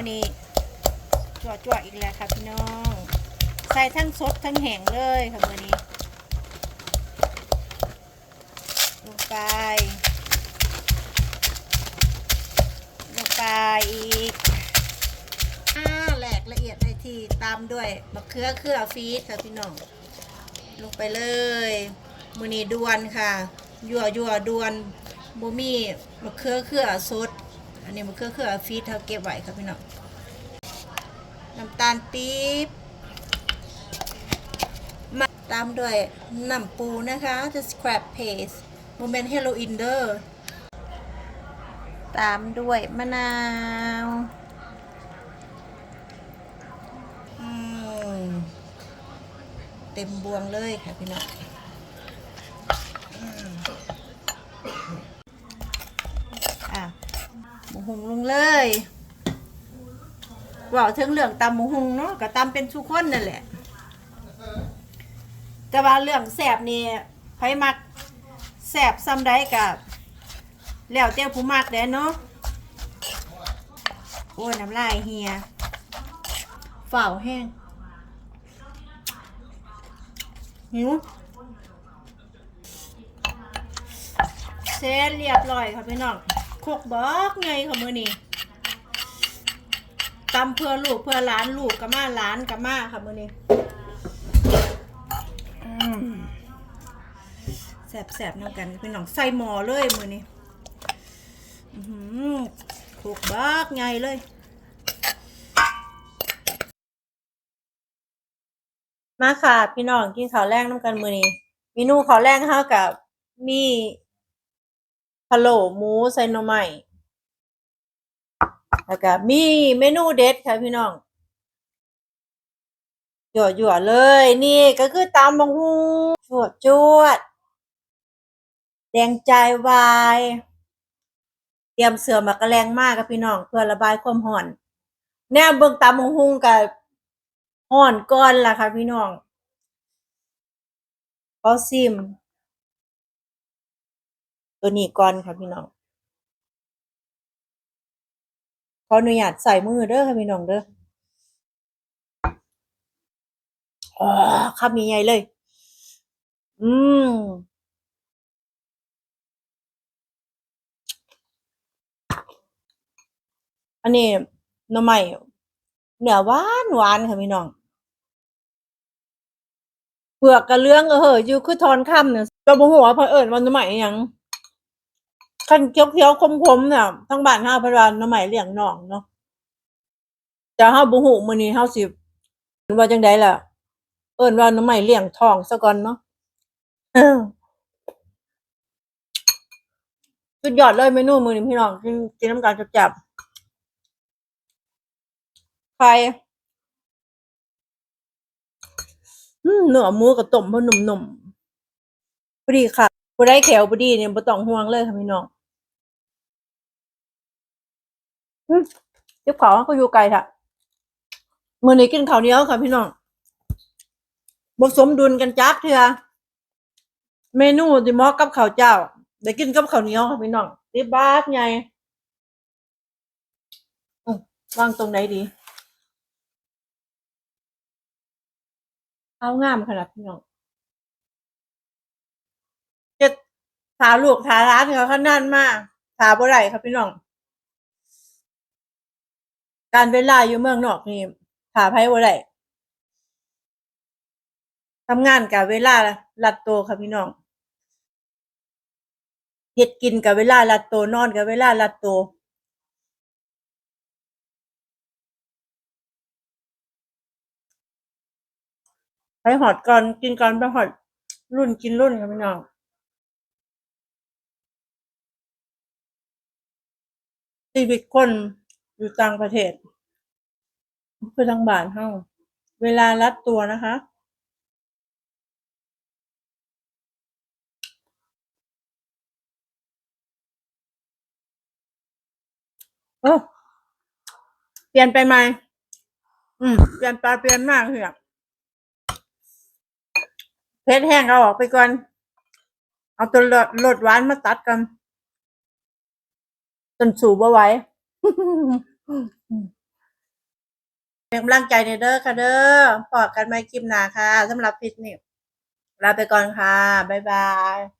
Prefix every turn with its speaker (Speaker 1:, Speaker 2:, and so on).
Speaker 1: วันนี้จั่วจั่วๆอีกแล้วค่ะพี่น้อง ใส่ทั้งสดทั้งแห้งเลยค่ะวันนี้ลงไป ลงไปอีกอ่าแหลกละเอียดเลยทีตามด้วยมะเขือเครือฟีดค่ะพี่น้อง ลงไปเลยมือนี้ดวนค่ะยั่วยั่วดวนบ่มีมะเขือเครือสด อันนี้มะเขือเครือฟีดเท่าเก็บไว้ค่ะพี่น้องน้ำตาลปี๊บมาตามด้วยน้ำปูนะคะ จะ scrap paste โมเมนต์เฮโรอินเดอร์ตามด้วยมะนาวเต็มบวงเลยค่ะพี่น้องอืมอะห มูหุงลงเลยว่าถึงเรื่องตำหมูหุงเนาะก็ตำเป็นทุกคนนั่นแหละ แต่ว่าเรื่องแสบนี่ไผมักแสบซ้ำได้กับแล้วเจ้าผู้มากแด้เนาะโอ้ยน้ำลายเฮียฝ่าแห้งหิวเสร็จเรียบร้อยค่ะพี่น้อง คกบอกไงค่ะมือนี้ตำเพื่อลูกเพื่อหลานลูกกับมาหลานกับมาค่ะมือนี้อืมแสบๆน้ำกันพี่น้องใส่หมอเลยมือนี้อื้อหือกบักไงเลยมาค่ะ พี่น้องกินข้าวแรงน้ำกันมือนี้เมนูข้าวแรงเท่ากับมี พะโล้หมูใส่หน่อไม้แล้วก็มีเมนูเด็ดค่ะพี่น้องหยั่วๆเลย นี่ก็คือตำบังฮูจวดจวด แดงใจวาย เตรียมเสือมากระแรงมากกับพี่น้องเพื่อระบายความร้อน แนวเบิ่งตามหงหุงกับร้อนก่อนล่ะค่ะพี่น้องขอซิม ตัวนี้ก่อนค่ะพี่น้องขออนุญาตใส่มือเด้อค่ะพี่น้องเด้ออ๋อคำใหญ่เลย อืม อันนี้หน่อไม้เนื้อหวานหวานค่ะพี่น้องเปลือกกระเลื้องเออเหอะอยู่คือทอนค่ำเนี่ยก็บ่ฮู้ว่าเพิ่นเอิ้นว่าหน่อไม้ยัง คันเขียวๆคมๆเนี่ยทั้งบ้านเฮาพิ่นว่าหน่อไม้เลี้ยงน้องเนาะแต่เฮาบ่ฮู้มื้อนี้เฮาสิบว่าจังไดล่ะ เอิ้นว่าหน่อไม้เลี้ยงทองซะก่อนเนาะสุดยอดเลยเมนูมือนี้พี่น้องกินกินน้ำกันจับๆไข่อืมเนื้อหมูกับต้มเพอหนุ่มๆพอดีค่ะบ่ได้แขวบ่ดีเนี่ยบ่ต้องห่วงเลยค่ะพี่น้องอืม เจ็บขาก็อยู่ไกลค่ะมื้อนี้กินข้าวเหนียวค่ะพี่น้องบสมดุลกันจักเทื่อเมนูที่เหมาะกับข้าวเจ้าได้กินกับข้าวเหนียวค่ะพี่น้องติบาดใหญ่วางตรงไหนดีเอางามขนาดพี่น้องเจ็ดถาลูกถาร้านเขาขนาดมากถาบ่ไรครับพี่น้อง การเวลาอยู่เมืองนอกนี่ถาไพ่บ่ไรทำงานกับเวลาลัดโตวค่ะพี่น้องเฮ็ดกินกับเวลาลัดโตวนอนกับเวลาลัดโตวไปหอดก่อนกินก่อนไปหอดรุ่นกินรุ่นค่ะพี่น้องชีวิตคน อยู่ต่างประเทศ คือทางบ้านเฮาเวลารัดตัวนะคะ เออเปลี่ยนไปไหมอืมเปลี่ยนไปเปลี่ยนมากเลยอะเพชรแห้งเอาออกไปก่อน เอาตัวรสหวานมาตัดกันจนสูบเอาไว้ เป็นกำลังใจในเด้อค่ะเด้อปอดกันไหมกิมนาค่ะสำหรับฟิตเนสลาไปก่อนค่ะ บ๊ายบาย